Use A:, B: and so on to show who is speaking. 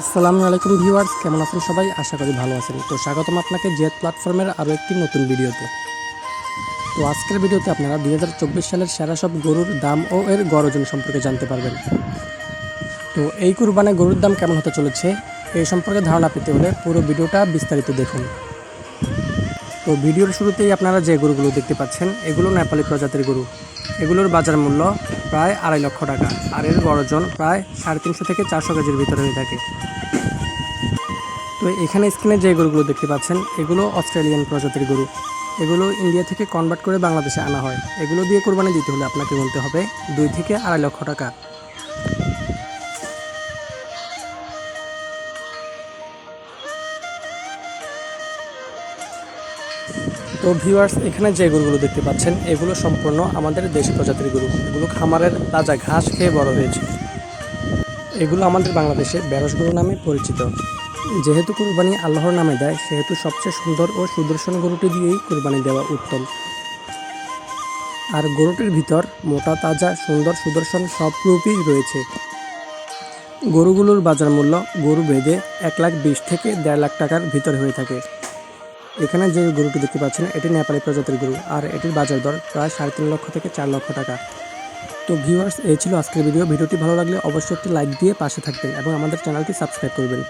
A: আসসালামু আলাইকুম ভিউয়ার্স, কেমন আছেন সবাই? আশা করি ভালো আছেন। তো স্বাগতম আপনাকে জেট প্ল্যাটফর্মের আরও একটি নতুন ভিডিওতে। তো আজকের ভিডিওতে আপনারা দুই হাজার চব্বিশ সালের সেরা সব গরুর দাম ও এর গরজন সম্পর্কে জানতে পারবেন। তো এই কুরবানে গরুর দাম কেমন হতে চলেছে এই সম্পর্কে ধারণা পেতে হলে পুরো ভিডিওটা বিস্তারিত দেখুন। তো ভিডিওর শুরুতেই আপনারা যে গরুগুলো দেখতে পাচ্ছেন, এগুলো নেপালি প্রজাতির গরু। এগুলোর বাজার মূল্য প্রায় আড়াই লক্ষ টাকা, আর এর গড় ওজন প্রায় সাড়ে তিনশো থেকে চারশো কেজির ভিতরে হয়ে থাকে। তো এখানে স্ক্রিনে যে গরুগুলো দেখতে পাচ্ছেন, এগুলো অস্ট্রেলিয়ান প্রজাতির গরু। এগুলো ইন্ডিয়া থেকে কনভার্ট করে বাংলাদেশে আনা হয়। এগুলো দিয়ে কোরবানি দিতে হলে আপনাকে গুনতে হবে দুই থেকে আড়াই লক্ষ টাকা। তো ভিউয়ার্স এখানে যে গরুগুলো দেখতে পাচ্ছেন, এগুলো সম্পূর্ণ আমাদের দেশি প্রজাতির গরু। এগুলো খামারের তাজা ঘাস খেয়ে বড় হয়েছে। এগুলো আমাদের বাংলাদেশে বেরস গরু নামে পরিচিত। যেহেতু কুরবানি আল্লাহর নামে দেয়, সেহেতু সবচেয়ে সুন্দর ও সুদর্শন গরুটি দিয়েই কুরবানি দেওয়া উত্তম। আর গরুটির ভিতর মোটা, তাজা, সুন্দর সুদর্শন সব রূপই রয়েছে। গরুগুলোর বাজার মূল্য গরু বেঁধে এক লাখ বিশ থেকে দেড় লাখ টাকার ভিতর হয়ে থাকে। এখানে যে গরুটি দেখতে পাচ্ছেন, এটি নেপালি প্রজাতির গরু, আর এটির বাজার দর প্রায় সাড়ে তিন লক্ষ থেকে চার লক্ষ টাকা। তো ভিউয়ার্স এই ছিল আজকের ভিডিও ভিডিওটি ভালো লাগলে অবশ্যই একটি লাইক দিয়ে পাশে থাকবেন এবং আমাদের চ্যানেলটি সাবস্ক্রাইব করবেন।